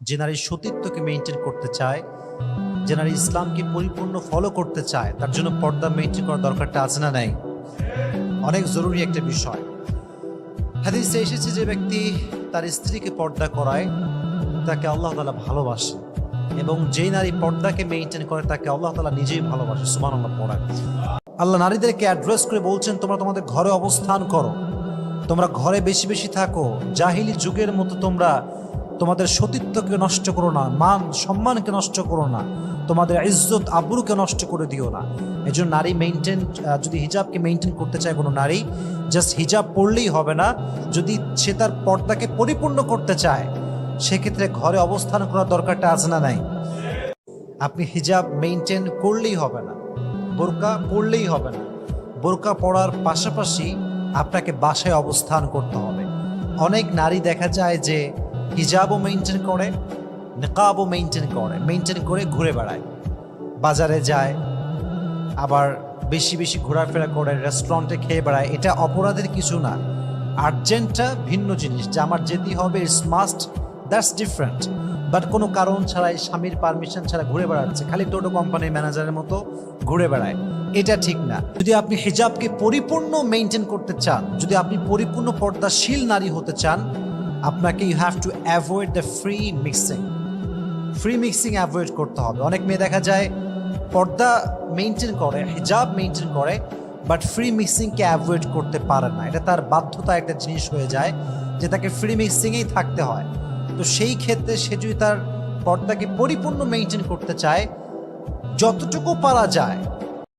যে নারী সতীত্বকে মেনটেন করতে চায়, যে নারী ইসলামকে পরিপূর্ণ ফলো করতে চায়, তার জন্য পর্দা মেনটেন করার দরকারটা আছে না নাই? অনেক জরুরি একটা বিষয়। হাদিসে এসেছে যে ব্যক্তি তার স্ত্রীকে পর্দা করায়, তাকে আল্লাহ তালা ভালোবাসে এবং যেই নারী পর্দাকে মেনটেন করে, তাকে আল্লাহ তালা নিজেই ভালোবাসে। সুমান আল্লাহ পড়ায় আল্লাহ নারীদেরকে অ্যাড্রেস করে বলছেন, তোমরা তোমাদের ঘরে অবস্থান করো। তোমরা ঘরে বেশি বেশি থাকো। জাহিলি যুগের মতো তোমরা তোমাদের সতীত্বকে নষ্ট করো না, মান সম্মানকে নষ্ট করো না, তোমাদের ইজ্জত আবরুকে নষ্ট করে দিও না। এই জন্য নারী মেনটেন যদি হিজাবকে মেনটেন করতে চায় কোনো নারী জাস্ট হিজাব পড়লেই হবে না। যদি সে তার পর্দাকে পরিপূর্ণ করতে চায়, সেক্ষেত্রে ঘরে অবস্থান করার দরকারটা আছে না নাই? আপনি হিজাব মেনটেন করলেই হবে না, বোরকা পড়লেই হবে না। বোরকা পড়ার পাশাপাশি আপনাকে বাসায় অবস্থান করতে হবে। অনেক নারী দেখা যায় যে হিজাবও মেনটেন করে, নেকাবও মেনটেন করে মেনটেন করে ঘুরে বেড়ায়। বাজারে যায়, আবার বেশি বেশি ঘোরাফেরা করে রেস্টুরেন্টে খেয়ে বেড়ায়। এটা অপরাধের কিছু না। আর্জেন্টটা ভিন্ন জিনিস, যে আমার যেতে হবে it's must that's different but কোনো কারণ ছাড়াই, স্বামীর পারমিশন ছাড়া ঘুরে বেড়াচ্ছে। খালি টোটো কোম্পানির ম্যানেজারের মতো ঘুরে বেড়ায়। এটা ঠিক না। যদি আপনি হিজাবকে পরিপূর্ণ মেনটেন করতে চান, যদি আপনি পরিপূর্ণ পর্দাশীল নারী হতে চান আপনাকে you have to avoid the free mixing free mixing avoid করতে হবে। অনেক মেয়ে দেখা যায় পর্দা মেনটেন করে, হিজাব মেনটেন করে বাট ফ্রি মিক্সিংকে অ্যাভয়েড করতে পারে না। এটা তার বাধ্যতা একটা জিনিস হয়ে যায় যে তাকে ফ্রি মিক্সিংয়েই থাকতে হয়। তো সেই ক্ষেত্রে সে যদি তার পর্দাকে পরিপূর্ণ মেনটেন করতে চায়, যতটুকু পারা যায়